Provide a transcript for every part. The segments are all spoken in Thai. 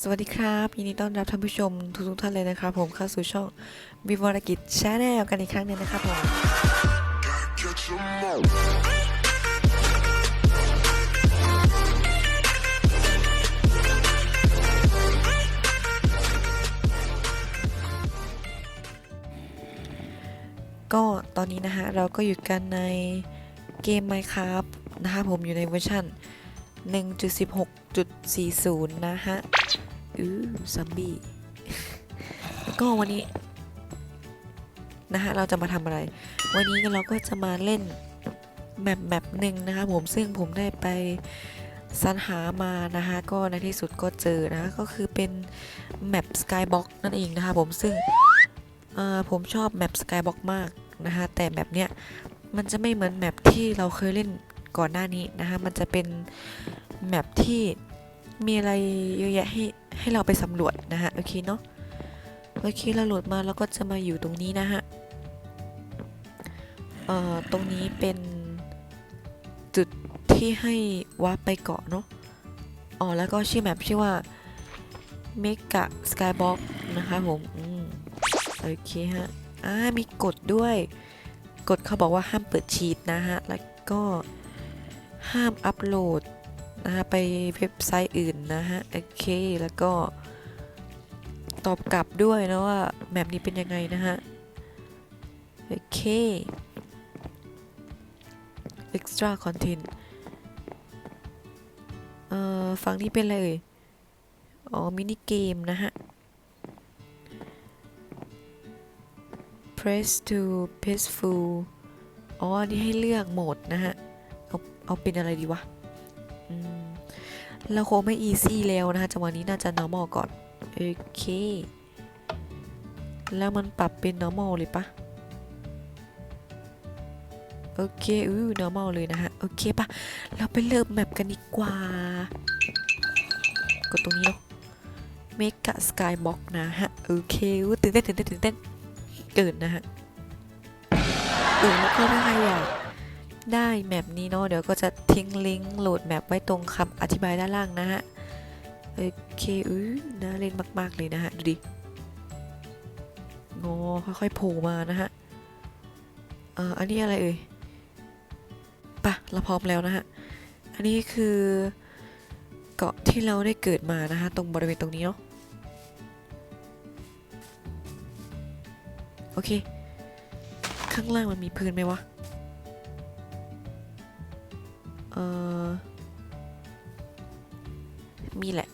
สวัสดีครับยินดีต้อนรับท่านผู้ชมทุกๆท่านเลยนะครับผมเข้าสู่ช่องวิวรกิจชาแนลกันอีกครั้งหนึ่งนะครับผมก็ตอนนี้นะฮะเราก็อยู่กันในเกม Minecraft นะคะผมอยู่ในเวอร์ชัน1.16.40 นะฮะ อือซัมบี้ก็วันนี้นะฮะเราจะมาทำอะไร วันนี้เราก็จะมาเล่นแมปแมปหนึ่งนะคะผมซึ่งผมได้ไปสรรหามานะคะก็ในที่สุดก็เจอนะะก็คือเป็นแมป Skybox นั่นเองนะคะผมซึ่งผมชอบแมป Skybox มากนะคะแต่แบบเนี้ยมันจะไม่เหมือนแมปที่เราเคยเล่นก่อนหน้านี้นะคะมันจะเป็นแมปที่มีอะไรเยอะแยะให้ ให้เราไปสำรวจนะฮะโอเคเนาะโอเคเราโหลดมาแล้วก็จะมาอยู่ตรงนี้นะฮะเอ่อตรงนี้เป็นจุดที่ให้วาร์ปไปเกาะเนาะอ๋อแล้วก็ชื่อแมปชื่อว่า Mega Skybox นะคะผมอืมโอเคฮะอ่ามีกฎด้วย กฎเขาบอกว่าห้ามเปิดชีตนะฮะ แล้วก็ห้ามอัปโหลด นะฮะไปเว็บไซต์อื่นนะฮะโอเคแล้วก็ตอบกลับด้วยนะว่าแมปนี้เป็นยังไงนะฮะโอเค extra content เอ่อฝั่งนี้เป็นอะไรเอ่ยอ๋อ มินิเกมนะฮะ press to peaceful อ๋อนนี้ให้เลือกโหมดนะฮะ เอา เอาเป็นอะไรดีวะ เราคงไม่ easy แล้วนะฮะจังหวะนี้น่าจะ normal ก่อน โอเค แล้วมันปรับเป็น normal เลยปะโอเคอือ normal เลยนะฮะ โอเคปะเราไปเริ่มแมปกันดีกว่า กดตรงนี้เนาะ Mega Skybox นะฮะ โอเคอู้ตื่นเต้นตื่นเต้นตื่นเต้นเกินนะฮะเออแล้วก็ถ้าใครอยาก ได้แมปนี้เนาะเดี๋ยวก็จะทิ้งลิงก์โหลดแมปไว้ตรงคำอธิบายด้านล่างนะฮะ โอเคอือน่าเล่นมาก ๆ เลยนะฮะ ดูดิงอค่อยๆโผล่มานะฮะ เอ่ออันนี้อะไรเอ่ยปะเราพร้อมแล้วนะฮะ อันนี้คือเกาะที่เราได้เกิดมานะฮะ ตรงบริเวณตรงนี้เนาะโอเค ข้างล่างมันมีพื้นไหมวะ เออมีแหละ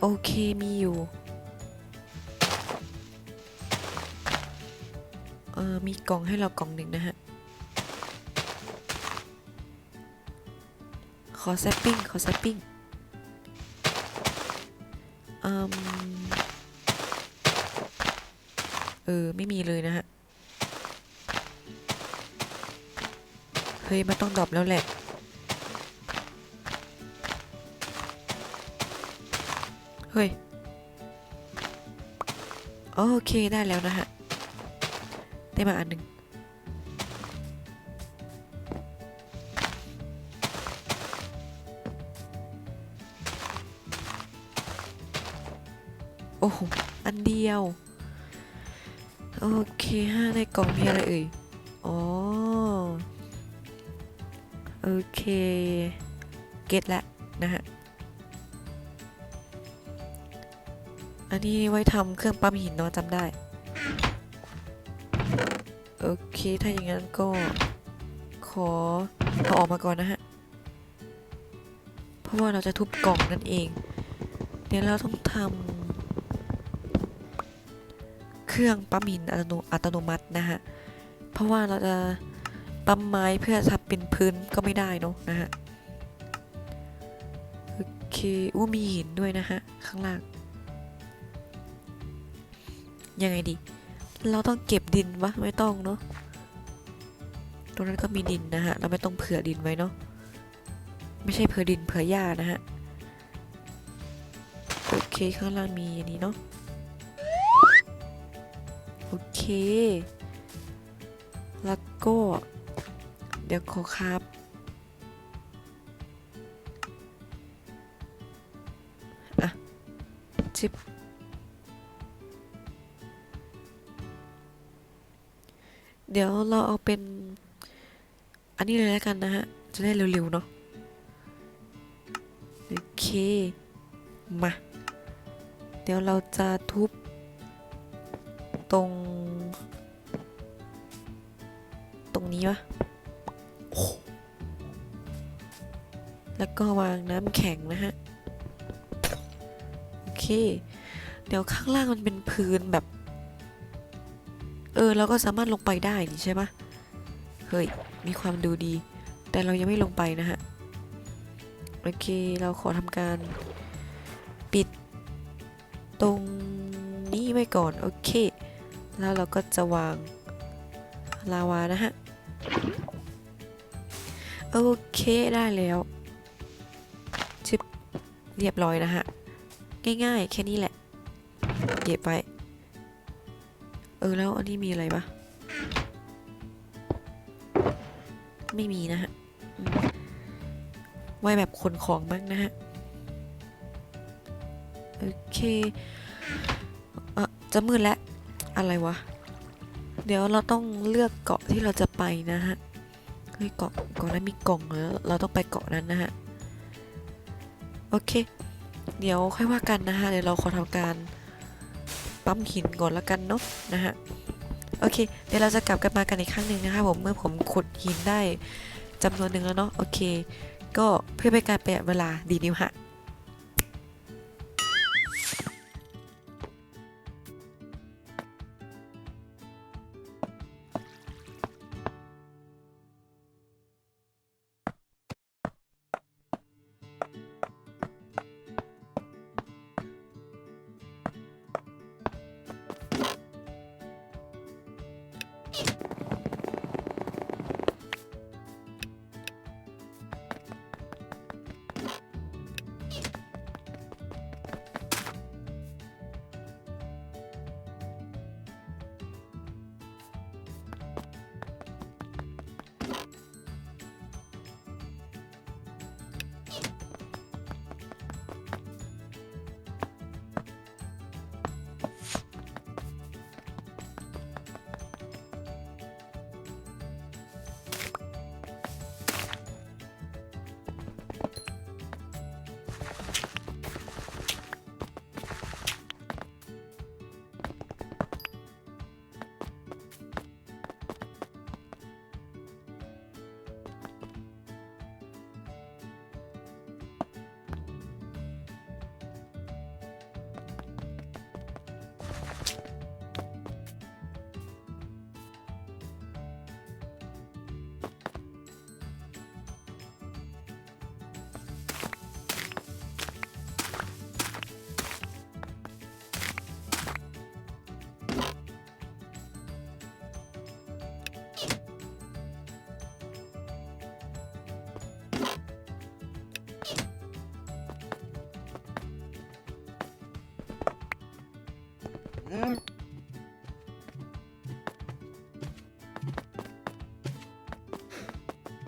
โอเค มีอยู่เออมีกล่องให้เรากล่องหนึ่งนะฮะ อแซปปิ้งขอแซปปิ้งอืมเออ ไม่มีเลยนะฮะ เฮ้ย มันต้องดรอปแล้วแหละ เฮ้ย โอเคได้แล้วนะฮะ ได้มาอันหนึ่ง โหอันเดียว โอเคห้าในกล่องมีอะไรเอ่ยอ๋อโอเค เก็ตแล้วนะฮะ อันนี้ไว้ทำเครื่องปั๊มหินเนาะจำได้ โอเค ถ้าอย่างนั้นก็ขอเอาออกมาก่อนนะฮะ เพราะว่าเราจะทุบกล่องนั่นเอง เดี๋ยวเราต้องทำ เครื่องปั๊มหินอัตโนตโนมัตินะฮะ เพราะว่าเราจะปั๊มไม้เพื่อทำเป็นพื้นก็ไม่ได้เนอะนะฮะ โอเคอู้มีหินด้วยนะฮะ ข้างล่าง ยังไงดี เราต้องเก็บดินวะไม่ต้องเนาะ ตรงนั้นก็มีดินนะฮะ เราไม่ต้องเผื่อดินไว้เนาะ ไม่ใช่เผื่อดินเผื่อหญ้านะฮะ โอเคข้างล่างมีอันนี้เนาะ โอเค แล้วก็ เดี๋ยวขอครับ อะจิบเดี๋ยวเราเอาเป็น อันนี้เลยแล้วกันนะฮะ จะได้เร็วๆเนาะโอเค มา เดี๋ยวเราจะทุบ ตรง ตรงนี้วะแล้วก็วางน้ำแข็งนะฮะ โอเค เดี๋ยวข้างล่างมันเป็นพื้นแบบ เออเราก็สามารถลงไปได้นี่ใช่ปะเฮ้ย มีความดูดี แต่เรายังไม่ลงไปนะฮะ โอเค เราขอทำการปิดตรงนี้ไว้ก่อน โอเค แล้วเราก็จะวางลาวานะฮะ โอเคได้แล้วชิบเรียบร้อยนะฮะ ง่ายๆ แค่นี้แหละเก็บไป เออ แล้วอันนี้มีอะไรปะไม่มีนะฮะอืมไว้แบบขนของบ้างนะฮะ โอเค เออจะมืดแล้ว อะไรวะ เดี๋ยวเราต้องเลือกเกาะที่เราจะไปนะฮะเฮ้ยเกาะเกาะนั้นมีกล่องแล้วเราต้องไปเกาะนั้นนะฮะ โอเค เดี๋ยวค่อยว่ากันนะฮะ เดี๋ยวเราขอทำการปั๊มหินก่อนละกันเนาะนะฮะ โอเค เดี๋ยวเราจะกลับกันมากันอีกครั้งหนึ่งนะคะผมเมื่อผมขุดหินได้จำนวนหนึ่งแล้วเนาะ โอเค ก็เพื่อเป็นการประหยัดเวลาดีนิวฮะ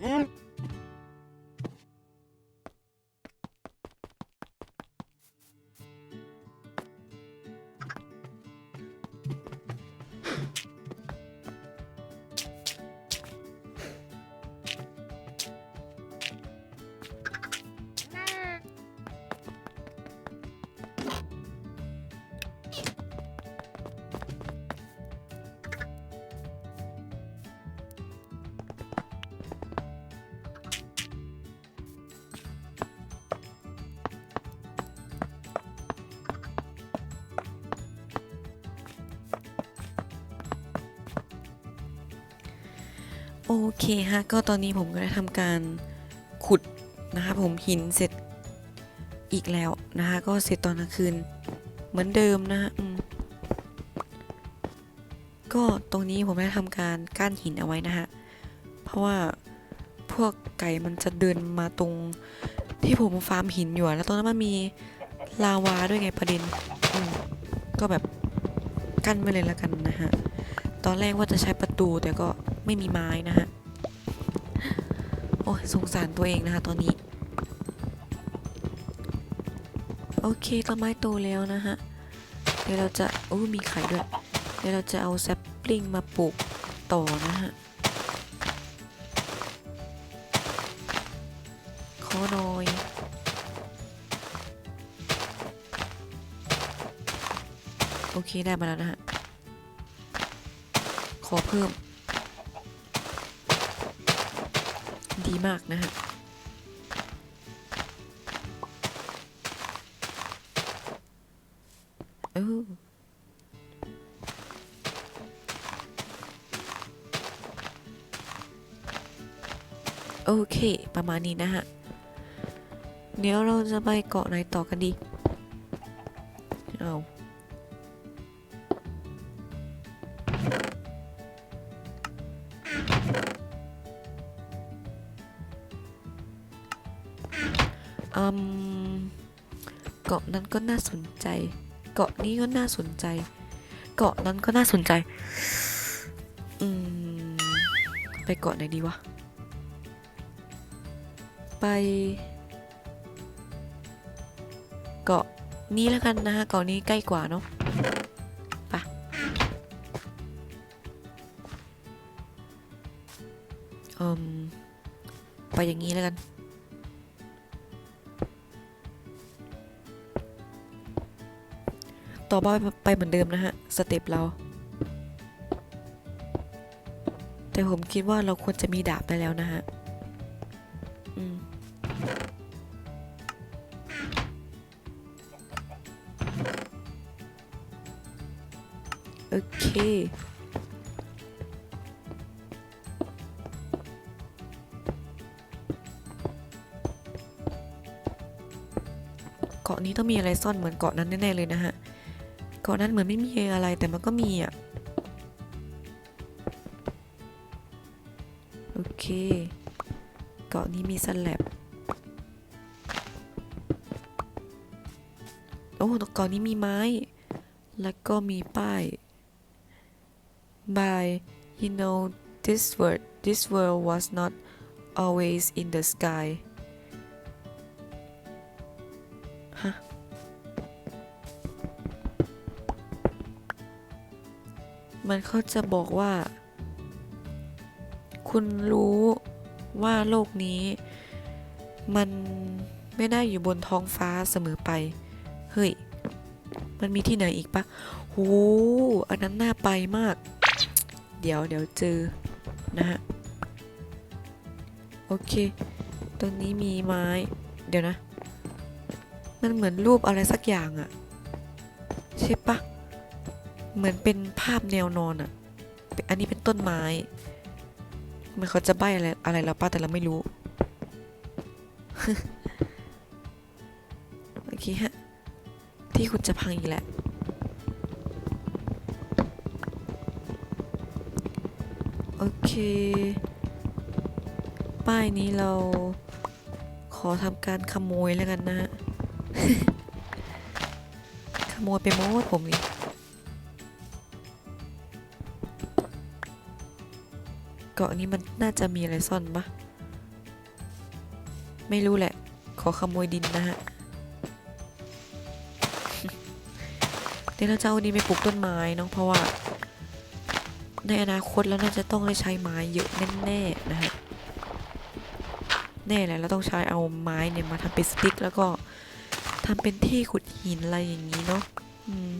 โเคฮะ ก็ตอนนี้ผมก็ได้ทำการขุดนะคะผมหินเสร็จอีกแล้วนะคะก็เสร็จตอนกลางคืนเหมือนเดิมนะฮะก็ตรงนี้ผมได้ทำการกั้นหินเอาไว้นะฮะ เพราะว่าพวกไก่มันจะเดินมาตรงที่ผมฟาร์มหินอยู่แล้วตรงนั้นมันมีลาวาด้วยไงประเด็นก็แบบกั้นไว้เลยละกันนะฮะ ตอนแรกว่าจะใช้ประตูแต่ก็ ไม่มีไม้นะฮะ โอ้ยสงสารตัวเองนะคะตอนนี้ โอเคต้นไม้โตแล้วนะฮะ เดี๋ยวเราจะโอ้มีไข่ด้วย เดี๋ยวเราจะเอาแซปปลิงมาปลูกต่อนะฮะ ขอหน่อยโอเค ได้มาแล้วนะฮะ ขอเพิ่ม ดีมากนะฮะเออโอเค ประมาณนี้นะฮะ เดี๋ยวเราจะไปเกาะไหนต่อกันดี เอา เกาะนั้นก็น่าสนใจ เกาะนี้ก็น่าสนใจ เกาะนั้นก็น่าสนใจ อืม ไปเกาะไหนดีวะ ไป เกาะนี้แล้วกันนะฮะ เกาะนี้ใกล้กว่าเนาะไปไปอย่างนี้แล้วกัน ต่อไปไปเหมือนเดิมนะฮะ สเต็ปเรา แต่ผมคิดว่าเราควรจะมีดาบได้แล้วนะฮะโอเคเกาะนี้ต้องมีอะไรซ่อนเหมือนเกาะนั้นแน่ๆเลยนะฮะ กาะนั้นเหมือนไม่มีอะไรแต่มันก็มีอะ โอเค เกาะนี้มีสแลบโอ้เกาะนี้มีไม้ แล้วก็มีป้าย by you know this world this world was not always in the sky มันเขาจะบอกว่า คุณรู้ว่าโลกนี้ มันไม่ได้อยู่บนท้องฟ้าเสมอไป เฮ้ย มันมีที่ไหนอีกปะโหอันนั้นน่าไปมาก เดี๋ยวเดี๋ยวเจอ นะฮะ โอเค ตรงนี้มีไม้ เดี๋ยวนะ มันเหมือนรูปอะไรสักอย่างอะใช่ปะ เหมือนเป็นภาพแนวนอนอะอันนี้เป็นต้นไม้มันเขาจะใบอะไรอะไรเราป้าแต่เราไม่รู้ โอเคฮะ ที่คุณจะพังอีกแหละ โอเค ป้ายนี้เราขอทำการขโมยแล้วกันนะฮะ ขโมยไปหมดผมนี่ เกาะนี้มันน่าจะมีอะไรซ่อนปะไม่รู้แหละ ขอขโมยดินนะฮะ เดี๋ยวเราจะเอาดินไปปลูกต้นไม้เนาะเพราะว่า ในอนาคตแล้วน่าจะต้องได้ใช้ไม้เยอะแน่ๆนะฮะ แน่แหละเราต้องใช้เอาไม้เนี่ยมาทำเป็นสติ๊กแล้วก็ทำเป็นที่ขุดหินอะไรอย่างนี้เนาะอืม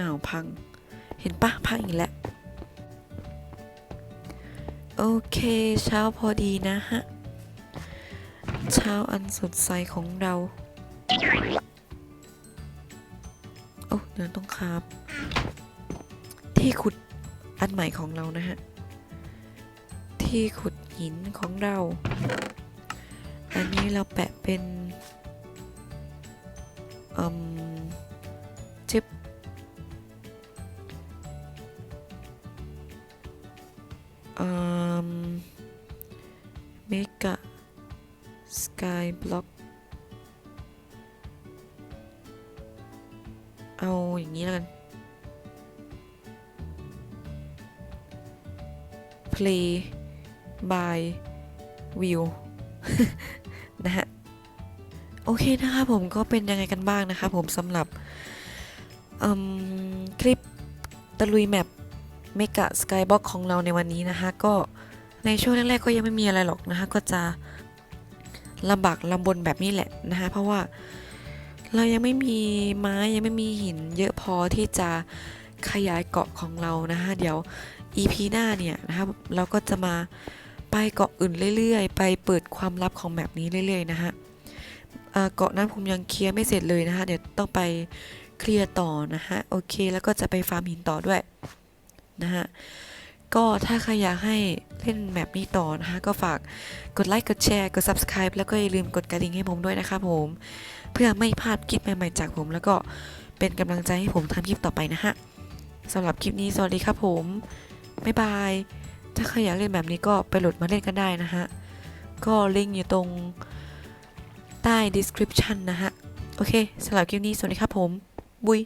อ้าวพัง เห็นปะพังอีกแล้วโอเค เช้าพอดีนะฮะ เช้าอันสดใสของเรา โอ้เดี๋ยวต้องครับที่ขุดอันใหม่ของเรานะฮะ ที่ขุดหินของเรา อันนี้เราแปะเป็นอืมจึบ เมกะสกายบล็อกเอาอย่างนี้แล้วกัน play by view นะฮะ โอเคนะคะผมก็เป็นยังไงกันบ้างนะคะผมสำหรับคลิปตะลุยแมป เมกะสกายบ็อกของเราในวันนี้นะคะก็ในช่วงแรกๆก็ยังไม่มีอะไรหรอกนะคะก็จะลำบากลำบนแบบนี้แหละนะคะเพราะว่าเรายังไม่มีไม้ยังไม่มีหินเยอะพอที่จะขยายเกาะของเรานะคะเดี๋ยว EP หน้าเนี่ยนะครับเราก็จะมาไปเกาะอื่นเรื่อยๆ ไปเปิดความลับของแบบนี้เรื่อยๆนะฮะเอ่อเกาะนั้นผมยังเคลียร์ไม่เสร็จเลยนะคะเดี๋ยวต้องไปเคลียร์ต่อนะฮะโอเคแล้วก็จะไปฟาร์มหินต่อด้วย นะฮะ ก็ถ้าใครอยากให้เล่นแบบนี้ต่อนะคะ ก็ฝากกดไลค์ กดแชร์ กด subscribe แล้วก็อย่าลืมกดกระดิ่งให้ผมด้วยนะครับผม เพื่อไม่พลาดคลิปใหม่ๆจากผมแล้วก็เป็นกำลังใจให้ผมทำคลิปต่อไปนะฮะสำหรับคลิปนี้สวัสดีครับผม บ๊ายบาย ถ้าใครอยากเล่นแบบนี้ก็ไปโหลดมาเล่นกันได้นะฮะ ก็ลิงก์อยู่ตรงใต้ description นะฮะ โอเคสำหรับคลิปนี้สวัสดีครับผม บุย